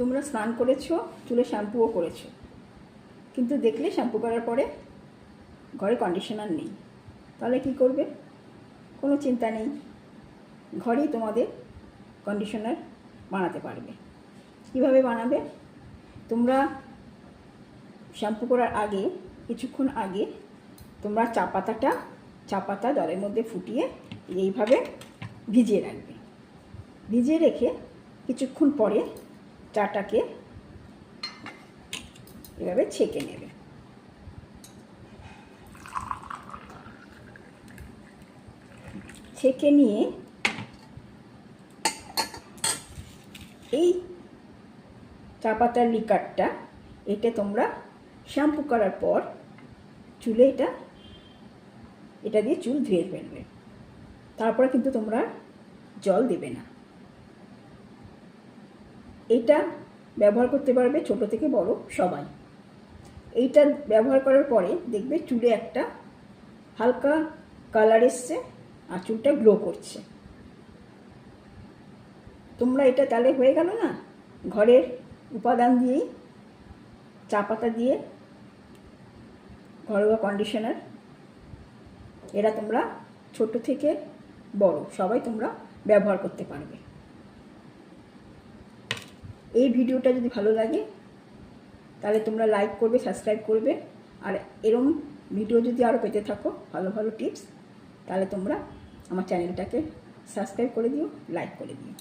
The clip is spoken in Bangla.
তোমরা স্নান করেছ, চুলে শ্যাম্পুও করেছ। কিন্তু দেখলে শ্যাম্পু করার পরে ঘরে কন্ডিশনার নেই। তাহলে কি করবে? কোনো চিন্তা নেই। ঘরেই তোমাদের কন্ডিশনার বানাতে পারবে। কীভাবে বানাবে? তোমরা শ্যাম্পু করার আগে, কিছুক্ষণ আগে তোমরা চা পাতাটা চা পাতা জলের মধ্যে ফুটিয়ে এইভাবে ভিজিয়ে রাখবে। ভিজিয়ে রেখে কিছুক্ষণ পরে চাটাকে এভাবে ছেঁকে নেবে। ছেঁকে নিয়ে এই চা পাতার লিকারটা, এটা তোমরা শ্যাম্পু করার পর চুলে এটা এটা দিয়ে চুল ধুয়ে ফেলবে। তারপরে কিন্তু তোমরা জল দেবে না। এইটা ব্যবহার করতে পারবে ছোট থেকে বড় সবাই। এইটা ব্যবহার করার পরে দেখবে চুলে একটা হালকা কালার এসছে আর চুলটা গ্লো করছে। তোমরা এটা তাহলে হয়ে গেল না? ঘরের উপাদান দিয়েই চা পাতা দিয়ে ঘরোয়া কন্ডিশনার এরা তোমরা ছোট থেকে বড়, সবাই তোমরা ব্যবহার করতে পারবে। এই ভিডিওটা যদি ভালো লাগে, তাহলে তোমরা লাইক করবে সাবস্ক্রাইব করবে। আর এরম ভিডিও যদি আরও পেতে থাকো, ভালো ভালো টিপস তাহলে তোমরা আমার চ্যানেলটাকে সাবস্ক্রাইব করে দিও লাইক করে দিও।